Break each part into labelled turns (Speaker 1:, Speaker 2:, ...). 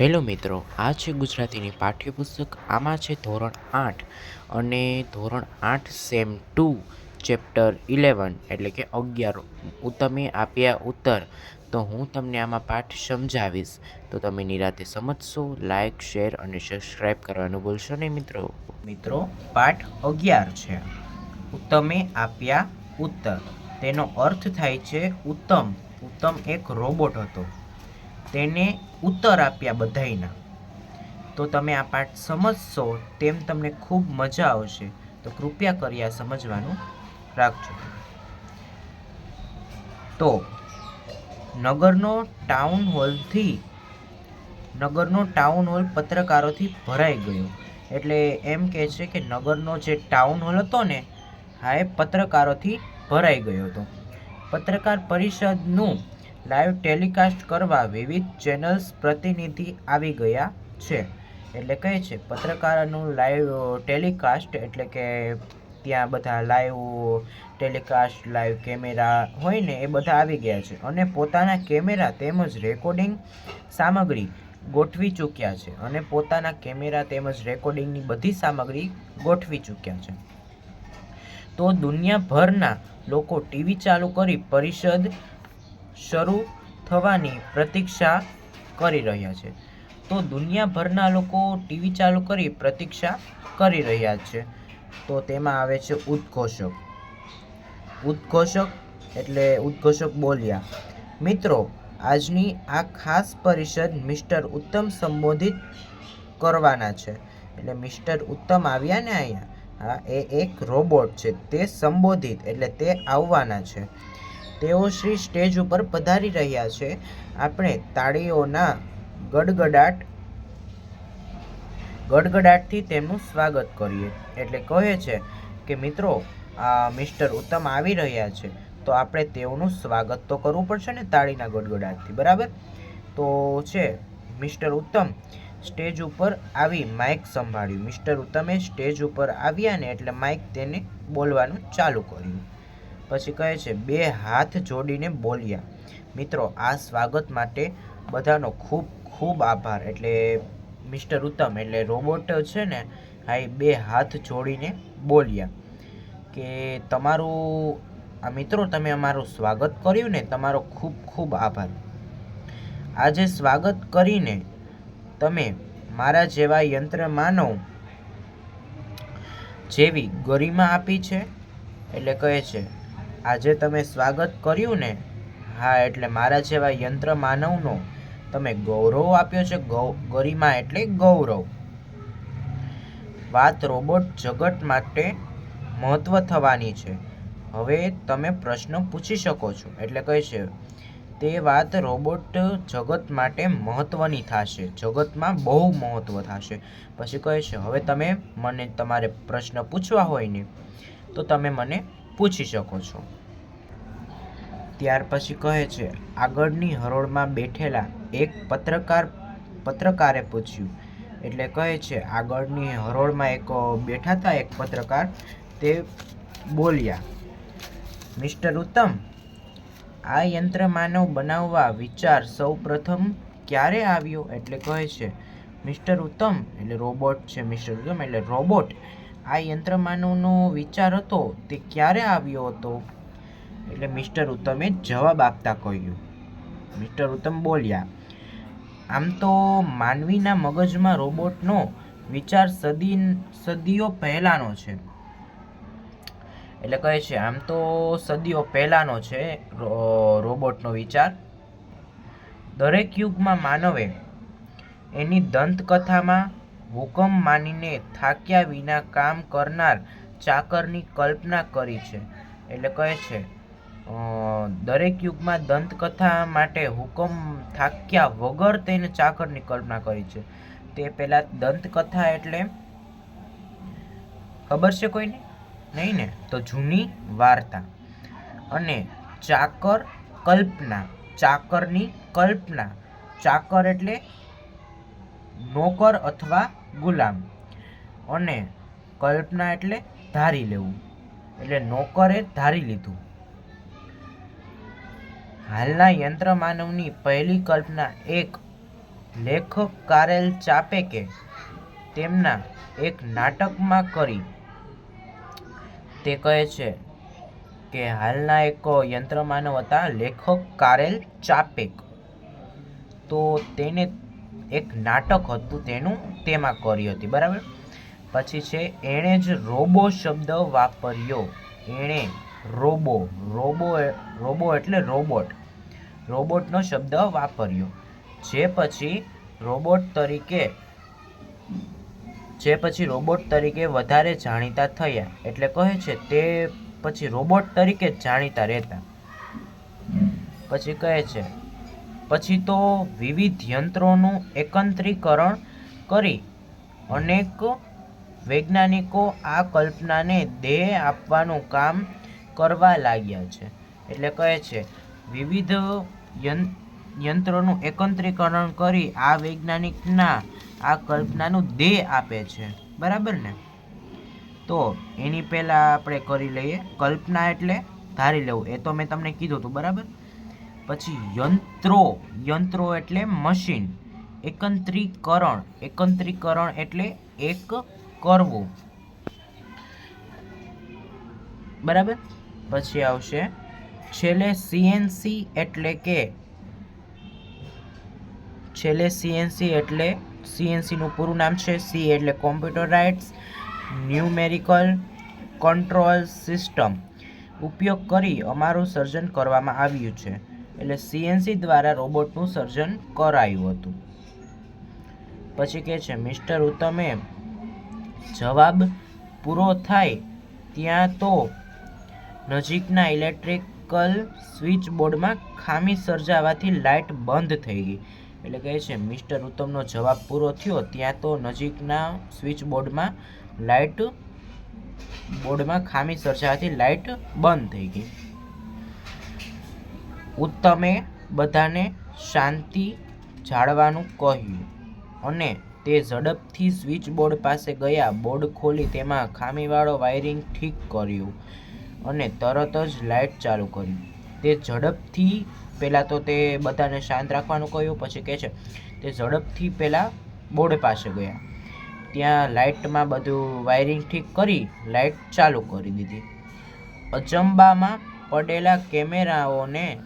Speaker 1: Hello મિત્રો, આ છે ગુજરાતીની પાઠ્યપુસ્તક, આમાં છે ધોરણ આઠ અને ધોરણ આઠ સેમ ટુ ચેપ્ટર ઇલેવન એટલે કે અગિયાર. ઉત્તમે આપ્યા ઉત્તર, તો હું તમને આમાં પાઠ સમજાવીશ. તો તમે નિરાતે સમજશો લાઇક શેર અને સબસ્ક્રાઈબ કરવાનું ભૂલશો નહીં મિત્રો. મિત્રો, પાઠ અગિયાર છે. ઉત્તમે આપ્યા ઉત્તર. તેનો અર્થ થાય છે, ઉત્તમ. ઉત્તમ એક રોબોટ હતો. તેને ઉત્તર આપ્યા બધાયના. તો તમે આ પાઠ સમજશો તેમ તમને ખૂબ મજા આવશે. તો કૃપયા કરી આ સમજવાનું રાખજો. તો નગરનો ટાઉન હોલથી, નગરનો ટાઉન હોલ પત્રકારોથી ભરાઈ ગયો. એટલે એમ કહે છે કે નગરનો જે ટાઉન હોલ હતો ને, હા એ પત્રકારોથી ભરાઈ ગયો હતો. પત્રકાર પરિષદનું લાઈવ ટેલિકાસ્ટ કરવા વિવિધ ચેનલ્સ પ્રતિનિધિ આવી ગયા છે. એટલે કહે છે, પત્રકારનું લાઈવ ટેલિકાસ્ટ એટલે કે ત્યાં બધા લાઈવ ટેલિકાસ્ટ, લાઈવ કેમેરા હોય ને એ બધા આવી ગયા છે. અને પોતાના કેમેરા તેમજ રેકોર્ડિંગ સામગ્રી ગોઠવી ચૂક્યા છે. અને પોતાના કેમેરા તેમજ રેકોર્ડિંગની બધી સામગ્રી ગોઠવી ચૂક્યા છે. તો દુનિયાભરના લોકો ટીવી ચાલુ કરી પરિષદ શરૂ થવાની પ્રતીક્ષા કરી રહ્યા છે. તો દુનિયાભરના લોકો ટીવી ચાલુ કરી પ્રતીક્ષા કરી રહ્યા છે. તો તેમાં આવે છે ઉદ્ઘોષક. ઉદ્ઘોષક એટલે ઉદ્ઘોષક બોલ્યા. મિત્રો, આજની આ ખાસ પરિષદ મિસ્ટર ઉત્તમ સંબોધિત કરવાના છે. એટલે મિસ્ટર ઉત્તમ આવ્યા ને અહીંયા? હા, એ એક રોબોટ છે. તે સંબોધિત, એટલે તે આવવાના છે. તેઓ શ્રી સ્ટેજ ઉપર પધારી રહ્યા છે. આપણે તાળીઓના ગડગડાટ, ગડગડાટથી તેમનું સ્વાગત કરીએ. એટલે કહે છે કે, મિત્રો, આ મિસ્ટર ઉત્તમ આવી રહ્યા છે. તો આપણે તેઓનું સ્વાગત તો કરવું પડશે ને તાળીના ગડગડાટથી, બરાબર? તો છે, મિસ્ટર ઉત્તમ, સ્ટેજ ઉપર આવી માઇક સંભાળ્યું. મિસ્ટર ઉત્તમે સ્ટેજ ઉપર આવ્યા ને એટલે માઇક તેને બોલવાનું ચાલુ કર્યું. પછી કહે છે, બે હાથ જોડીને બોલ્યા. મિત્રો, આ સ્વાગત માટે બધાનો ખૂબ ખૂબ આભાર. એટલે મિસ્ટર ઉત્તમ, એટલે રોબોટ છે ને, હા, એ બે હાથ જોડીને બોલ્યા. કે તમારું, આ મિત્રો, તમે અમારું સ્વાગત કર્યું ને, તમારો ખૂબ ખૂબ આભાર. આજે સ્વાગત કરીને તમે મારા જેવા યંત્ર માનવ જેવી ગરિમા આપી છે, એટલે કહે છે આજે તમે સ્વાગત કર્યું ને? હા, એટલે મારા જેવા યંત્ર માનવનો તમે ગૌરવ આપ્યો છે, ગૌ, ગરિમા એટલે ગૌરવ. વાત રોબોટ જગત માટે મહત્વ થવાની છે. હવે તમે પ્રશ્ન પૂછી શકો છો, એટલે કહે છે, તે વાત રોબોટ જગત માટે મહત્વની થશે, જગતમાં બહુ મહત્વ થશે. પછી કહે છે, હવે તમે મને તમારે પ્રશ્ન પૂછવા હોય ને, તો તમે મને પૂછી શકો છો. ત્યાર પછી કહે છે, આગળની હરોળમાં બેઠેલા એક પત્રકાર, પત્રકારે પૂછ્યું. એટલે કહે છે, આગળની હરોળમાં એક બેઠા હતા એક પત્રકાર તે બોલ્યા, મિસ્ટર ઉત્તમ, આ યંત્ર માનવ બનાવવા વિચાર સૌ પ્રથમ ક્યારે આવ્યો? એટલે કહે છે, મિસ્ટર ઉત્તમ, એટલે રોબોટ છે, મિસ્ટર ઉત્તમ, એટલે રોબોટ. આ યંત્રમાનવનો વિચાર હતો તે ક્યારે આવ્યો હતો? એટલે મિસ્ટર ઉત્તમે જવાબ આપતા કહ્યું. મિસ્ટર ઉત્તમ બોલ્યા, આમ તો માનવીના મગજમાં રોબોટનો વિચાર સદી સદીઓ પહેલાંનો છે. એટલે કહે છે, આમ તો સદીઓ પહેલાંનો છે રોબોટનો વિચાર. દરેક યુગમાં માનવે એની દંતકથામાં હુકમ માનીને થાક્યા વિના કામ કરનાર ચાકરની કલ્પના કરી છે. એટલે કહે છે દરેક યુગમાં દંતકથા માટે હુકમ થાક્યા વગર તેને ચાકરની કલ્પના કરી છે. તે પહેલાં દંતકથા એટલે ખબર છે કોઈને? નહીં ને? તો જૂની વાર્તા. અને ચાકર કલ્પના, ચાકરની કલ્પના. ચાકર એટલે નોકર અથવા ગુલામ. અને કલ્પના એટલે ધારી લેવું. એટલે નોકરે ધારી લીધું. હાલના યંત્ર માનવની પહેલી કલ્પના એક લેખક કારેલ ચાપેકે તેમના એક નાટકમાં કરી. તે કહે છે કે હાલના એક યંત્રમાનવ હતા લેખક કારેલ ચાપેક. તો તેને એક નાટક હતું તેનું તેમાં કરી હતી, બરાબર? પછી છે, એણે જ રોબો શબ્દ વાપર્યો. એણે રોબો રોબો રોબો એટલે રોબોટ. રોબોટનો શબ્દ વાપર્યો. જે પછી રોબોટ તરીકે, જે પછી રોબોટ તરીકે વધારે જાણીતા થયા. એટલે કહે છે, તે પછી રોબોટ તરીકે જાણીતા રહેતા. પછી કહે છે પછી તો વિવિધ યંત્રોનું એકત્રીકરણ કરી અનેક વૈજ્ઞાનિકો આ કલ્પનાને દેહ આપવાનું કામ કરવા લાગ્યા છે. એટલે કહે છે, વિવિધ યંત્રોનું એકત્રીકરણ કરી આ વૈજ્ઞાનિકના આ કલ્પનાનું દેહ આપે છે. બરાબર ને? તો એની પહેલાં આપણે કરી લઈએ. કલ્પના એટલે ધારી લેવું. એ તો મેં તમને કીધું હતું. બરાબર? પછી યંત્રો યંત્રો એટલે મશીન. એકત્રીકરણ એકત્રીકરણ એટલે એક કરવું. બરાબર? પછી આવશે છેલ્લે સીએનસી એટલે કે છેલ્લે સીએનસી એટલે સીએનસીનું પૂરું નામ છે સી એટલે computer rights, numerical control system. ઉપયોગ કરી અમારું સર્જન કરવામાં આવ્યું છે. એટલે સીએનસી દ્વારા રોબોટનું સર્જન કરાયું હતું. પછી કહે છે, મિસ્ટર ઉત્તમે જવાબ પૂરો થાય ત્યાં તો નજીકના ઇલેક્ટ્રિકલ સ્વિચ બોર્ડમાં ખામી સર્જાવાથી લાઇટ બંધ થઈ ગઈ. એટલે કહે છે, મિસ્ટર ઉત્તમનો જવાબ પૂરો થયો ત્યાં તો નજીકના સ્વિચ બોર્ડમાં લાઇટ બોર્ડમાં ખામી સર્જાવાથી લાઇટ બંધ થઈ ગઈ. ઉત્તમે બધાને શાંતિ જાળવાનું કહ્યું. અને તે ઝડપથી સ્વિચ બોર્ડ પાસે ગયા. બોર્ડ ખોલી તેમાં ખામીવાળો વાયરિંગ ઠીક કર્યું અને તરત જ લાઇટ ચાલુ કરી. તે ઝડપથી પહેલાં તો તે બધાને શાંત રાખવાનું કહ્યું, પછી કહે છે, તે ઝડપથી પહેલાં બોર્ડ પાસે ગયા. ત્યાં લાઇટમાં બધું વાયરિંગ ઠીક કરી, લાઇટ ચાલુ કરી દીધી. અચંબામાં પડેલા કેમેરાઓને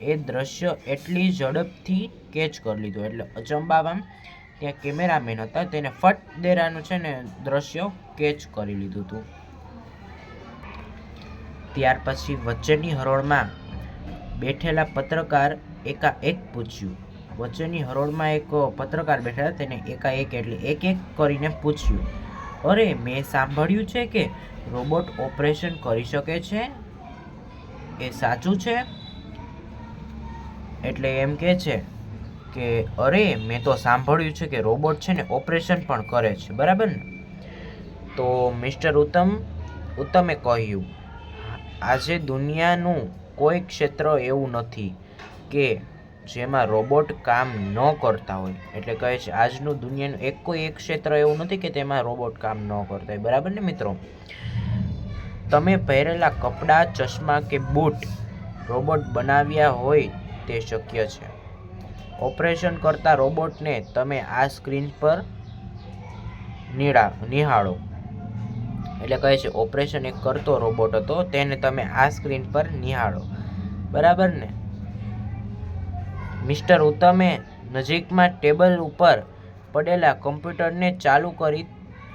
Speaker 1: એ દ્રશ્ય એટલી ઝડપથી કેચ કરી લીધું. એટલે અચંબામાં ત્યાં કેમેરામેન હતા, તેને ફટ દેરાનું છે ને દ્રશ્ય કેચ કરી લીધું હતું. ત્યાર પછી વચ્ચેની હરોળમાં બેઠેલા પત્રકાર એકાએક પૂછ્યું. વચ્ચેની હરોળમાં એક પત્રકાર બેઠા હતા, તેને એકાએક એટલે એક એક કરીને પૂછ્યું. અરે, મેં સાંભળ્યું છે કે રોબોટ ઓપરેશન કરી શકે છે? એ સાચું છે? એટલે એમ કે છે કે, અરે, મેં તો સાંભળ્યું છે કે રોબોટ છે ને ઓપરેશન પણ કરે છે. બરાબર ને? તો મિસ્ટર ઉત્તમ, ઉત્તમે કહ્યું, આજે દુનિયાનું કોઈ ક્ષેત્ર એવું નથી કે જેમાં રોબોટ કામ ન કરતા હોય. એટલે કહે છે, આજનું દુનિયાનું એક કોઈ એક ક્ષેત્ર એવું નથી કે તેમાં રોબોટ કામ ન કરતા હોય. બરાબર ને મિત્રો? તમે પહેરેલા કપડાં, ચશ્મા કે બૂટ રોબોટ બનાવ્યા હોય તે શક્ય છે. ઓપરેશન કરતા રોબોટને તમે આ સ્ક્રીન પર નિળા નિહાળો. એટલે કહે છે, ઓપરેશન એક કરતો રોબોટ હતો, તેને તમે આ સ્ક્રીન પર નિહાળો. બરાબર ને? મિસ્ટર ઉત્તમે નજીકમાં ટેબલ ઉપર પડેલા કમ્પ્યુટરને ચાલુ કરી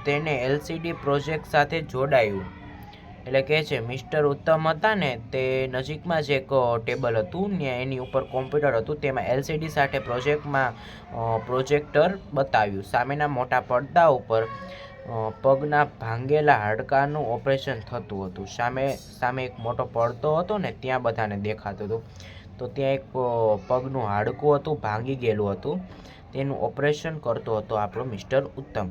Speaker 1: તેને એલસીડી પ્રોજેક્ટ સાથે જોડાયું. એટલે કહે છે મિસ્ટર ઉત્તમ હતા ને, તે નજીકમાં જ એક ટેબલ હતું ને, એની ઉપર કોમ્પ્યુટર હતું. તેમાં એલસીડી સાથે પ્રોજેક્ટમાં પ્રોજેક્ટર બતાવ્યું. સામેના મોટા પડદા ઉપર પગના ભાંગેલા હાડકાનું ઓપરેશન થતું હતું. સામે સામે એક મોટો પડદો હતો ને, ત્યાં બધાને દેખાતું હતું. તો ત્યાં એક પગનું હાડકું હતું, ભાંગી ગયેલું હતું. તેનું ઓપરેશન કરતો હતો આપણો મિસ્ટર ઉત્તમ.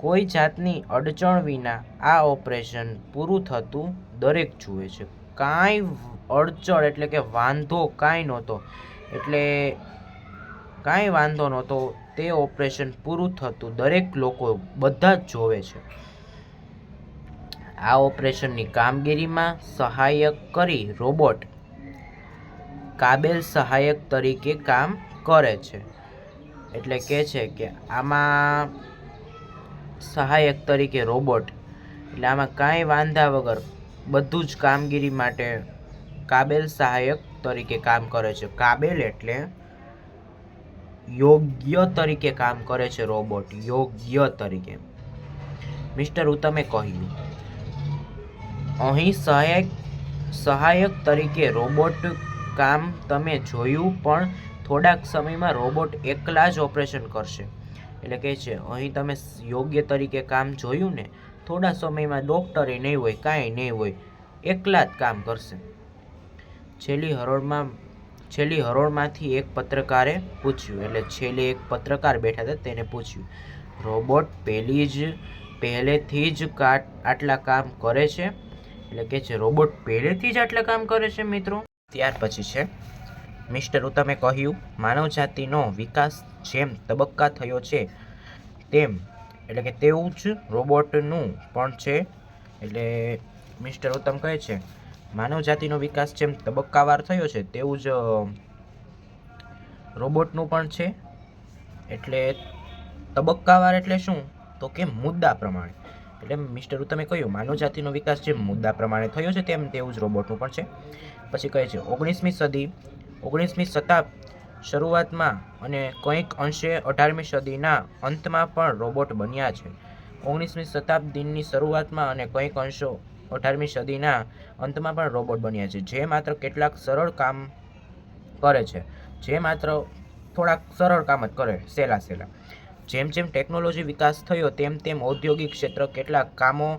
Speaker 1: કોઈ જાતની અડચણ વિના આ ઓપરેશન પૂરું થતું દરેક જુએ છે. કાંઈ અડચણ એટલે કે વાંધો કાંઈ નહોતો, એટલે કાંઈ વાંધો નહોતો, તે ઓપરેશન પૂરું થતું દરેક લોકો બધા જ જોવે છે. આ ઓપરેશનની કામગીરીમાં સહાયક કરી રોબોટ કાબેલ સહાયક તરીકે કામ કરે છે. એટલે કે છે કે આમાં સહાયક તરીકે રોબોટ. એટલે આમાં કાંઈ વાંધા વગર બધું જ કામગીરી માટે કાબેલ સહાયક તરીકે કામ કરે છે. કાબેલ એટલે યોગ્ય તરીકે કામ કરે છે રોબોટ. યોગ્ય તરીકે. મિસ્ટર ઉત્તમે કહ્યું અહીં સહાયક સહાયક તરીકે રોબોટ કામ તમે જોયું, પણ થોડાક સમયમાં રોબોટ એકલા જ ઓપરેશન કરશે. એટલે કહે છે, અહીં તમે યોગ્ય તરીકે કામ જોયું ને, થોડા સમયમાં ડૉક્ટરે નહીં હોય, કાંઈ નહીં હોય, એકલા જ કામ કરશે. છેલ્લી હરોળમાં, છેલ્લી હરોળમાંથી એક પત્રકારે પૂછ્યું, એટલે છેલ્લે એક પત્રકાર બેઠા હતા તેને પૂછ્યું, રોબોટ પહેલી જ, પહેલેથી જ કાટ, આટલા કામ કરે છે? એટલે કે છે, રોબોટ પહેલેથી જ આટલા કામ કરે છે, મિત્રો. ત્યાર પછી છે મિસ્ટર ઉત્તમે કહ્યું, માનવજાતિનો વિકાસ જેમ તબક્કા થયો છે, તેમ એટલે કે તેવું જ રોબોટનું પણ છે. એટલે મિસ્ટર ઉત્તમ કહે છે, માનવજાતિનો વિકાસ જેમ તબક્કાવાર થયો છે, તેવું જ રોબોટનું પણ છે. એટલે તબક્કાવાર એટલે શું? તો કે મુદ્દા પ્રમાણે. એટલે મિસ્ટર ઉત્તમે કહ્યું, માનવજાતિનો વિકાસ જેમ મુદ્દા પ્રમાણે થયો છે, તેમ તેવું જ રોબોટનું પણ છે. પછી કહે છે, ઓગણીસમી સદી ઓગણીસમી શતાબ શરૂઆતમાં અને કંઈક અંશે અઢારમી સદીના અંતમાં પણ રોબોટ બન્યા છે. ઓગણીસમી શતાબ્દીની શરૂઆતમાં અને કંઈક અંશો અઢારમી સદીના અંતમાં પણ રોબોટ બન્યા છે, જે માત્ર કેટલાક સરળ કામ કરે છે, જે માત્ર થોડાક સરળ કામ જ કરે સહેલા સહેલા જેમ જેમ ટેકનોલોજી વિકાસ થયો, તેમ તેમ ઔદ્યોગિક ક્ષેત્ર કેટલાક કામો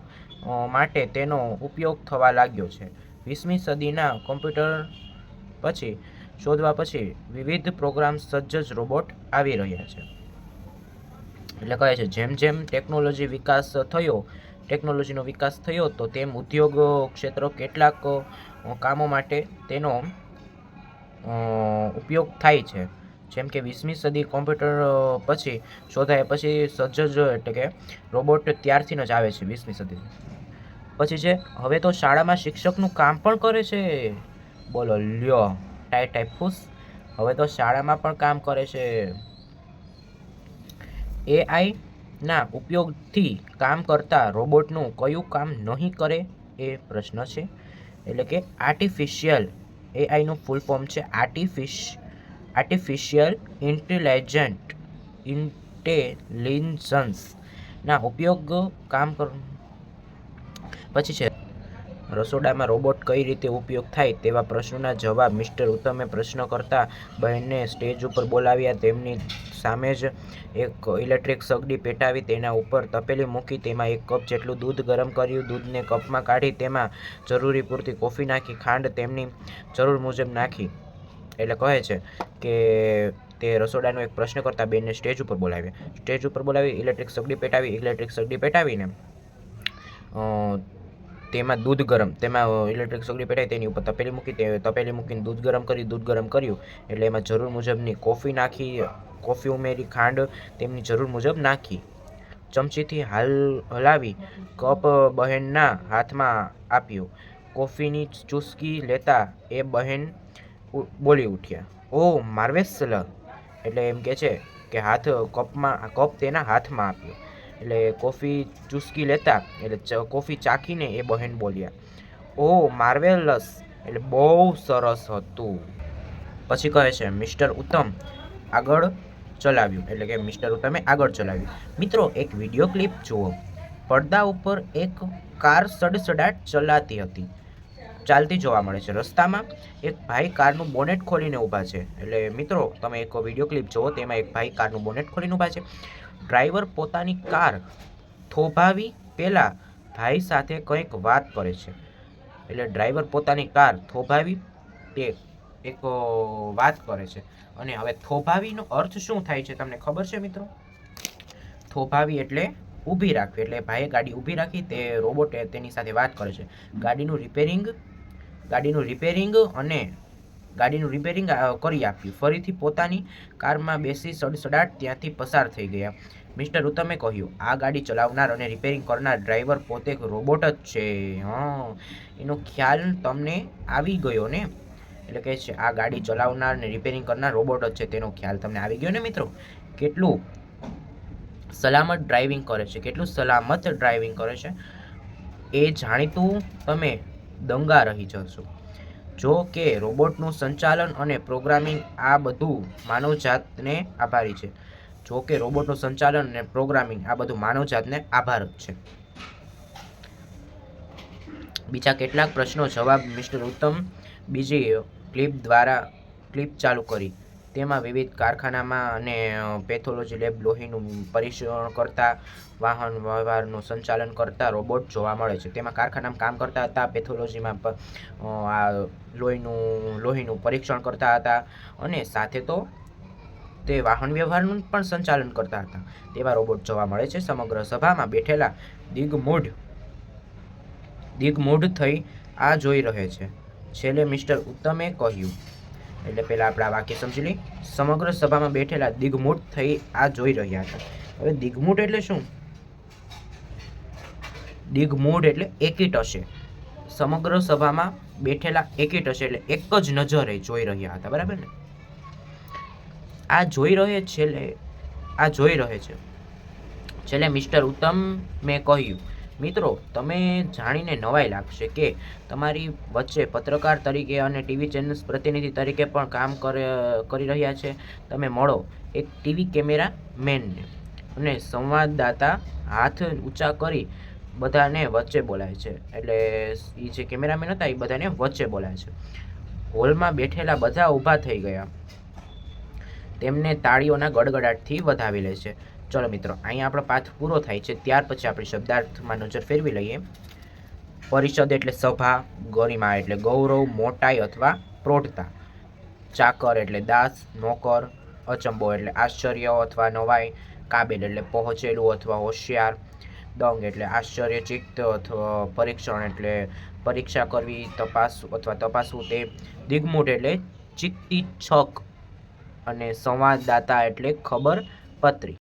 Speaker 1: માટે તેનો ઉપયોગ થવા લાગ્યો છે. વીસમી સદીના કોમ્પ્યુટર પછી શોધવા પછી વિવિધ પ્રોગ્રામ સજ્જ જ રોબોટ આવી રહ્યા છે. એટલે કહે છે, જેમ જેમ ટેકનોલોજી વિકાસ થયો, ટેકનોલોજીનો વિકાસ થયો, તો તેમ ઉદ્યોગ ક્ષેત્ર કેટલાક કામો માટે તેનો ઉપયોગ થાય છે. જેમ કે વીસમી સદી કોમ્પ્યુટર પછી શોધાય, પછી સજ્જ જ, એટલે કે રોબોટ ત્યારથી જ આવે છે વીસમી સદી. પછી છે, હવે તો શાળામાં શિક્ષકનું કામ પણ કરે છે. બોલો, લ્યો. ટાઈ ટાઈફૂસ. હવે તો શાળામાં પણ કામ કરે છે. એઆઈ ના ઉપયોગથી કામ કરતા રોબોટનું કયું કામ નહીં કરે એ પ્રશ્ન છે. એટલે કે આર્ટિફિશિયલ એઆઈનું ફૂલ ફોર્મ છે આર્ટિફિશ, આર્ટિફિશિયલ ઇન્ટેલિજન્ટ, ઇન્ટેલિજન્સ ના ઉપયોગ કામ કર, પછી છે રસોડામાં રોબોટ કઈ રીતે ઉપયોગ થાય તેવા પ્રશ્નોના જવાબ મિસ્ટર ઉત્તમે પ્રશ્ન કરતા બહેનને સ્ટેજ ઉપર બોલાવ્યા. તેમની સામે જ એક ઇલેક્ટ્રિક સગડી પેટાવી તેના ઉપર તપેલી મૂકી. તેમાં એક કપ જેટલું દૂધ ગરમ કર્યું. દૂધને કપમાં કાઢી તેમાં જરૂરી પૂરતી કોફી નાખી. ખાંડ તેમની જરૂર મુજબ નાખી. એટલે કહે છે કે તે રસોડાનો એક પ્રશ્ન કરતા બેનને સ્ટેજ ઉપર બોલાવ્યા. સ્ટેજ ઉપર બોલાવી, ઇલેક્ટ્રિક સગડી પેટાવી, ઇલેક્ટ્રિક સગડી પેટાવીને તેમાં દૂધ ગરમ, તેમાં ઇલેક્ટ્રિક સગડી પેટાઈ તેની ઉપર તપેલી મૂકી, તે તપેલી મૂકીને દૂધ ગરમ કરી, દૂધ ગરમ કર્યું. એટલે એમાં જરૂર મુજબની કોફી નાખી, કોફી ઉમેરી, ખાંડ તેમની જરૂર મુજબ નાખી. ચમચીથી હાલ, હલાવી, કપ બહેનના હાથમાં આપ્યું. કોફીની ચૂસકી લેતા એ બહેન બોલી ઉઠ્યા. ઓ માર્વેસલ એટલે એમ કે છે કે હાથ, કપમાં, કપ તેના હાથમાં આપ્યો. એટલે કોફી ચૂસકી લેતા, એટલે કોફી ચાખીને એ બહેન બોલ્યા, ઓ માર્વેલસ. એટલે બહુ સરસ હતું. પછી કહે છે, મિસ્ટર ઉત્તમ, આગળ ચલાવ્યું. એટલે કે મિસ્ટર ઉત્તમે આગળ ચલાવ્યું. મિત્રો, એક વીડિયો ક્લિપ જુઓ. પડદા ઉપર એક કાર સડસડાટ ચલાતી હતી. ચાલતી જોવા મળે છે. રસ્તામાં એક ભાઈ કારનું બોનેટ ખોલીને ઊભા છે. એટલે મિત્રો, તમે એક વીડિયો ક્લિપ જુઓ, તેમાં એક ભાઈ કારનું બોનેટ ખોલીને ઊભા છે. ડ્રાઈવર પોતાની કાર થોભાવી પહેલાં ભાઈ સાથે કંઈક વાત કરે છે. એટલે ડ્રાઈવર પોતાની કાર થોભાવી તે એક વાત કરે છે. અને હવે થોભાવીનો અર્થ શું થાય છે તમને ખબર છે મિત્રો? થોભાવી એટલે ઊભી રાખવી. એટલે ભાઈએ ગાડી ઊભી રાખી તે રોબોટે તેની સાથે વાત કરે છે. ગાડીનું રિપેરિંગ ગાડીનું રિપેરિંગ અને ગાડીનું રિપેરિંગ કરી આપ્યું. ફરીથી પોતાની કારમાં બેસી સડસડાટ ત્યાંથી પસાર થઈ ગયા. મિસ્ટર ઉત્તમે કહ્યું, આ ગાડી ચલાવનાર અને રિપેરિંગ કરનાર ડ્રાઈવર પોતે રોબોટ જ છે. હં, એનો ખ્યાલ તમને આવી ગયો ને? એટલે કહે છે, આ ગાડી ચલાવનાર અને રિપેરિંગ કરનાર રોબોટ જ છે. તેનો ખ્યાલ તમને આવી ગયો ને મિત્રો? કેટલું સલામત ડ્રાઇવિંગ કરે છે. કેટલું સલામત ડ્રાઇવિંગ કરે છે. એ જાણીતું તમે દંગા રહી જશો. જો કે રોબોટનું સંચાલન અને પ્રોગ્રામિંગ આ બધું માનવજાતને આભારી છે. જો કે રોબોટનું સંચાલન અને પ્રોગ્રામિંગ આ બધું માનવજાતને આભાર છે. બીજા કેટલાક પ્રશ્નો જવાબ મિસ્ટર ઉત્તમ બીજી ક્લિપ દ્વારા ક્લિપ ચાલુ કરી. તેમાં વિવિધ કારખાનામાં અને પેથોલોજી લેબ લોહીનું પરીક્ષણ કરતા, વાહન વ્યવહારનું સંચાલન કરતા રોબોટ જોવા મળે છે. તેમાં કારખાનામાં કામ કરતા હતા, પેથોલોજીમાં આ લોહીનું લોહીનું પરીક્ષણ કરતા હતા અને સાથે તો તે વાહન વ્યવહારનું પણ સંચાલન કરતા હતા. તેવા રોબોટ જોવા મળે છે. સમગ્ર સભામાં બેઠેલા દિગ્મૂઢ દિગ્મૂઢ થઈ આ જોઈ રહે છે. છેલ્લે મિસ્ટર ઉત્તમે કહ્યું એટલે પહેલાં આપણે આ વાક્ય સમજી લઈ સમગ્ર સભામાં બેઠેલા દિગ્મૂઢ થઈ આ જોઈ રહ્યા હતા. હવે દિગ્મૂઢ એટલે શું? દિગ્મૂઢ એટલે એકીટ હશે. સમગ્ર સભામાં બેઠેલા એકીટ હશે એટલે એક જ નજરે જોઈ રહ્યા હતા, બરાબર ને? આ જોઈ રહે છેલ્લે, આ જોઈ રહે છે. છેલ્લે મિસ્ટર ઉત્તમ મેં કહ્યું મિત્રો, તમે જાણીને નવાઈ લાગશે કે તમારી વચ્ચે પત્રકાર તરીકે અને ટીવી ચેનલ્સ પ્રતિનિધિ તરીકે પણ કામ કરે રહ્યા છે. તમે મળો એક ટીવી કેમેરા મેનને અને સંવાદદાતા હાથ ઊંચા કરી બધાને વચ્ચે બોલાય છે. એટલે એ જે કેમેરામેન હતા એ બધાને વચ્ચે બોલાય છે. હોલમાં બેઠેલા બધા ઊભા થઈ ગયા. તેમને તાળીઓના ગડગડાટથી વધાવી લે છે. ચલો મિત્રો, અહીંયા આપણો પાઠ પૂરો થાય છે. ત્યાર પછી આપણે શબ્દાર્થમાં નજર ફેરવી લઈએ. પરિષદ એટલે સભા, ગરિમા એટલે ગૌરવ, મોટાઈ અથવા પ્રૌઢતા. ચાકર એટલે દાસ, નોકર, અચંબો એટલે આશ્ચર્ય અથવા નવાઈ. કાબેલ એટલે પહોંચેલું અથવા હોશિયાર. દંગ એટલે આશ્ચર્યચિત્ત અથવા પરીક્ષણ એટલે પરીક્ષા કરવી, તપાસ અથવા તપાસવું તે. દિગ્મૂટ એટલે ચિત્તી છક અને સંવાદદાતા એટલે ખબર પત્રી.